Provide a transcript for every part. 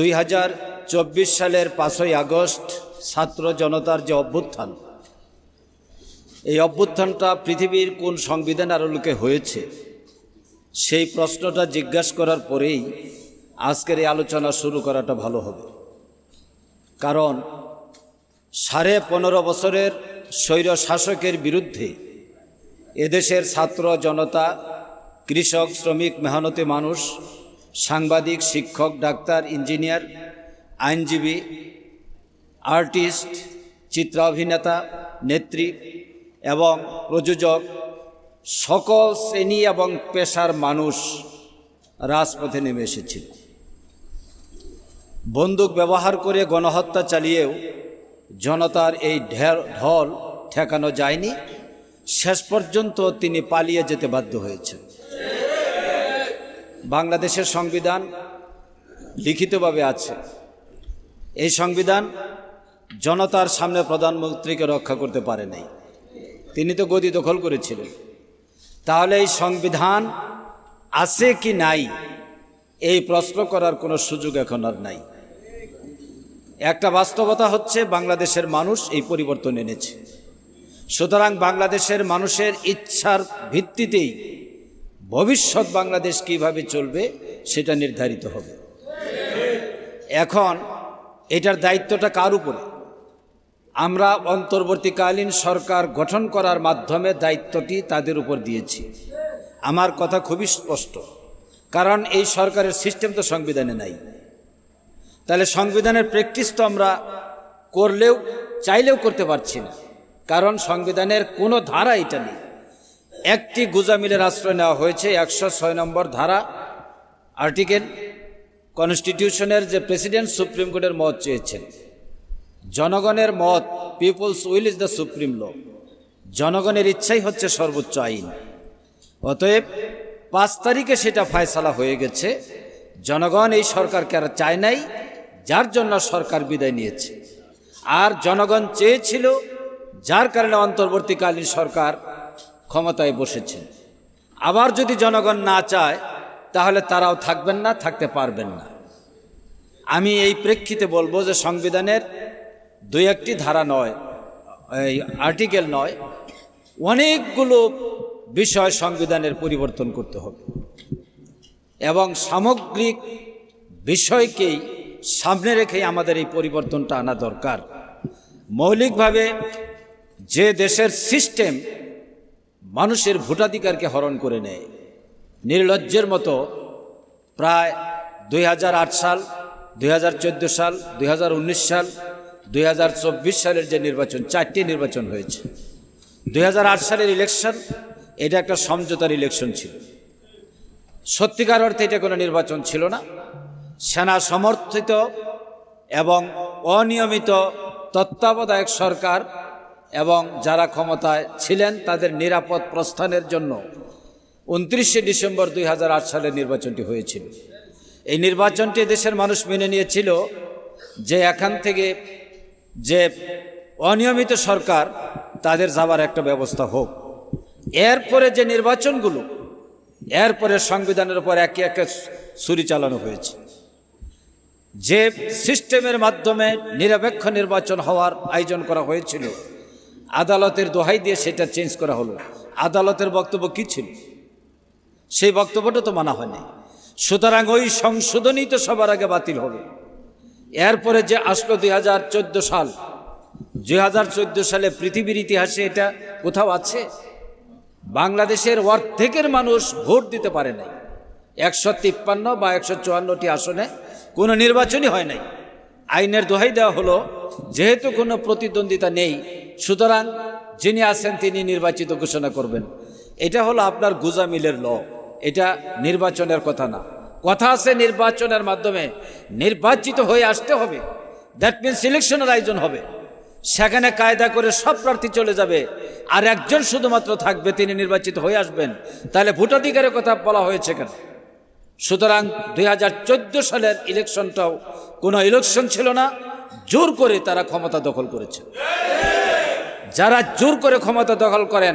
দুই হাজার চব্বিশ সালের পাঁচই আগস্ট ছাত্র জনতার যে অভ্যুত্থান, এই অভ্যুত্থানটা পৃথিবীর কোন সংবিধান আলোকে হয়েছে, সেই প্রশ্নটা জিজ্ঞাসা করার পরেই আজকের এই আলোচনা শুরু করাটা ভালো হবে। কারণ সাড়ে পনেরো বছরের স্বৈর শাসকের বিরুদ্ধে এদেশের ছাত্র জনতা, কৃষক, শ্রমিক, মেহনতি মানুষ সাংবাদিক, শিক্ষক, ডাক্তার, ইঞ্জিনিয়ার, আইনজীবী, আর্টিস্ট চিত্রাভিনেতা নেত্রী এবং প্রযোজক সকল শ্রেণি এবং পেশার মানুষ রাজপথে নেমে এসেছিল। বন্দুক ব্যবহার করে গণহত্যা চালিয়েও জনতার এই ঢল ঠেকানো যায়নি। শেষ পর্যন্ত তিনি পালিয়ে যেতে বাধ্য হয়েছেন। বাংলাদেশের সংবিধান লিখিতভাবে আছে। এই সংবিধান জনতার সামনে প্রধানমন্ত্রীকে রক্ষা করতে পারে নাই। তিনি তো গদি দখল করেছিলেন। তাহলে এই সংবিধান আছে কি নাই? এই প্রশ্ন করার কোনো সুযোগ এখন আর নাই। একটা বাস্তবতা হচ্ছে বাংলাদেশের মানুষ এই পরিবর্তন এনেছে। সুতরাং বাংলাদেশের মানুষের ইচ্ছার ভিত্তিতেই ভবিষ্যৎ বাংলাদেশ কীভাবে চলবে, সেটা নির্ধারিত হবে। এখন এটার দায়িত্বটা কার উপরে? আমরা অন্তর্বর্তীকালীন সরকার গঠন করার মাধ্যমে দায়িত্বটি তাদের উপর দিয়েছি। আমার কথা খুবই স্পষ্ট। কারণ এই সরকারের সিস্টেম তো সংবিধানে নাই। তাহলে সংবিধানের প্র্যাকটিস তো আমরা করলেও, চাইলেও করতে পারছি না। কারণ সংবিধানের কোনো ধারা এটা নেই। একটি গুজামিলের আশ্রয় নেওয়া হয়েছে একশো ছয় নম্বর ধারা আর্টিকেল কনস্টিটিউশনের যে প্রেসিডেন্ট সুপ্রিম কোর্টের মত চেয়েছেন। জনগণের মত, people's will is the supreme law. জনগণের ইচ্ছাই হচ্ছে সর্বোচ্চ আইন। অতএব পাঁচ তারিখে সেটা ফায়সালা হয়ে গেছে। জনগণ এই সরকারকে আর চায় নাই, যার জন্য সরকার বিদায় নিয়েছে। আর জনগণ চেয়েছিল, যার কারণে অন্তর্বর্তীকালীন সরকার ক্ষমতায় বসেছেন আবার যদি জনগণ না চায়, তাহলে তারাও থাকবেন না, থাকতে পারবেন না। আমি এই প্রেক্ষিতে বলব যে সংবিধানের দুই একটি ধারা নয়, এই আর্টিকেল নয়, অনেকগুলো বিষয় সংবিধানের পরিবর্তন করতে হবে। এবং সামগ্রিক বিষয়কেই সামনে রেখেই আমাদের এই পরিবর্তনটা আনা দরকার। মৌলিকভাবে যে দেশের সিস্টেম মানুষের ভোটাধিকারকে হরণ করে নেয়। নির্লজ্জের মতো প্রায় দুই হাজার আট সাল, দুই হাজার চোদ্দ সাল, দুই হাজার উনিশ সাল, দুই হাজার চব্বিশ সালের যে নির্বাচন, চারটি নির্বাচন হয়েছে। দুই হাজার আট সালের ইলেকশন, এটা একটা সমঝোতার ইলেকশন ছিল। সত্যিকার অর্থে এটা কোনো নির্বাচন ছিল না। সেনা সমর্থিত এবং অনিয়মিত তত্ত্বাবধায়ক সরকার এবং যারা ক্ষমতায় ছিলেন তাদের নিরাপদ প্রস্থানের জন্য উনত্রিশে ডিসেম্বর দুই হাজার আট সালে নির্বাচনটি হয়েছিল। এই নির্বাচনটি দেশের মানুষ মেনে নিয়েছিল যে এখান থেকে যে অনিয়মিত সরকার তাদের যাবার একটা ব্যবস্থা হোক। এরপরে যে নির্বাচনগুলো, এরপরে সংবিধানের উপর একে একে ছুরি চালানো হয়েছে। যে সিস্টেমের মাধ্যমে নিরপেক্ষ নির্বাচন হওয়ার আয়োজন করা হয়েছিল আদালতের দোহাই দিয়ে সেটা চেঞ্জ করা হলো। আদালতের বক্তব্য কী ছিল? সেই বক্তব্যটা তো মানা হয়নি। সুতরাং ওই সংশোধনই তো সবার আগে বাতিল হবে। এরপরে যে আসলো দুই হাজার চোদ্দ সাল, দুই হাজার চোদ্দ সালে পৃথিবীর ইতিহাসে এটা কোথাও আছে? বাংলাদেশের অর্ধেকের মানুষ ভোট দিতে পারে নাই। একশো তিপ্পান্ন বা একশো চুয়ান্নটি আসনে কোনো নির্বাচনই হয় নাই। আইনের দোহাই দেওয়া হলো, যেহেতু কোনো প্রতিদ্বন্দ্বিতা নেই, সুতরাং যিনি আছেন তিনি নির্বাচিত ঘোষণা করবেন। এটা হলো আপনার গুজামিলের ল। এটা নির্বাচনের কথা না। কথা আছে নির্বাচনের মাধ্যমে। নির্বাচিত হয়ে আসতে হবে। দ্যাট মিনস ইলেকশনের আয়োজন হবে। সেখানে কায়দা করে সব প্রার্থী চলে যাবে। আর একজন শুধুমাত্র থাকবে, তিনি নির্বাচিত হয়ে আসবেন। তাহলে ভোটাধিকারের কথা বলা হয়েছে কেন? সুতরাং দুই হাজার চোদ্দ সালের ইলেকশনটাও কোনো ইলেকশন ছিল না, জোর করে তারা ক্ষমতা দখল করেছে। যারা জোর করে ক্ষমতা দখল করেন,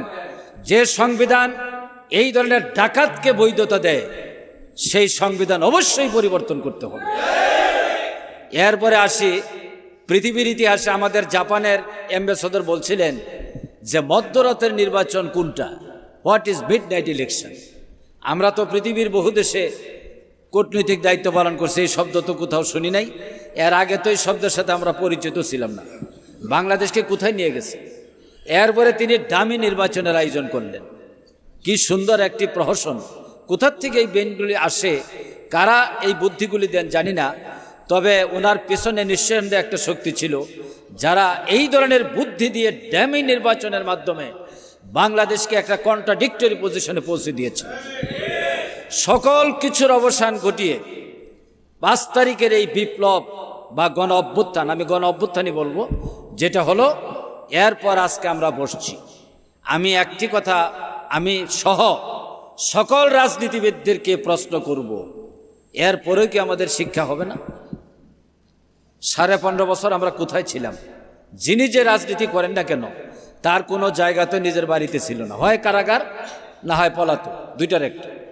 যে সংবিধান এই ধরনের ডাকাতকে বৈধতা দেয়, সেই সংবিধান অবশ্যই পরিবর্তন করতে হবে। এরপরে আসি, পৃথিবীর ইতিহাসে আমাদের জাপানের অ্যাম্বাসেডর বলছিলেন যে, মধ্যরাতের নির্বাচন কোনটা? What is midnight election? আমরা তো পৃথিবীর বহু দেশে কূটনৈতিক দায়িত্ব পালন করছে, এই শব্দ তো কোথাও শুনি নাই। এর আগে তো এই শব্দের সাথে আমরা পরিচিত ছিলাম না। বাংলাদেশকে কোথায় নিয়ে গেছে? এরপরে তিনি দামি নির্বাচনের আয়োজন করলেন। কি সুন্দর একটি প্রহসন। কোথার থেকে এই বেনগুলি আসে? কারা এই বুদ্ধিগুলি দেন জানি না। তবে ওনার পেছনে নিঃসন্দেহে একটা শক্তি ছিল, যারা এই ধরনের বুদ্ধি দিয়ে ড্যামি নির্বাচনের মাধ্যমে বাংলাদেশকে একটা কন্ট্রাডিক্টরি পজিশনে পৌঁছে দিয়েছে। সকল কিছুর অবসান ঘটিয়ে পাঁচ তারিখের এই বিপ্লব বা গণ অভ্যুত্থান, আমি গণ অভ্যুত্থানই বলব, যেটা হলো, এরপর আজকে আমরা বসছি। আমি একটি কথা, আমি সহ সকল রাজনীতিবিদদেরকে প্রশ্ন করব, এরপরেও কি আমাদের শিক্ষা হবে না? সাড়ে পনেরো বছর আমরা কোথায় ছিলাম? যিনি যে রাজনীতি করেন না কেন, তার কোনো জায়গাতে নিজের বাড়িতে ছিল না। হয় কারাগার, না হয় পলাতক, দুইটার একটা।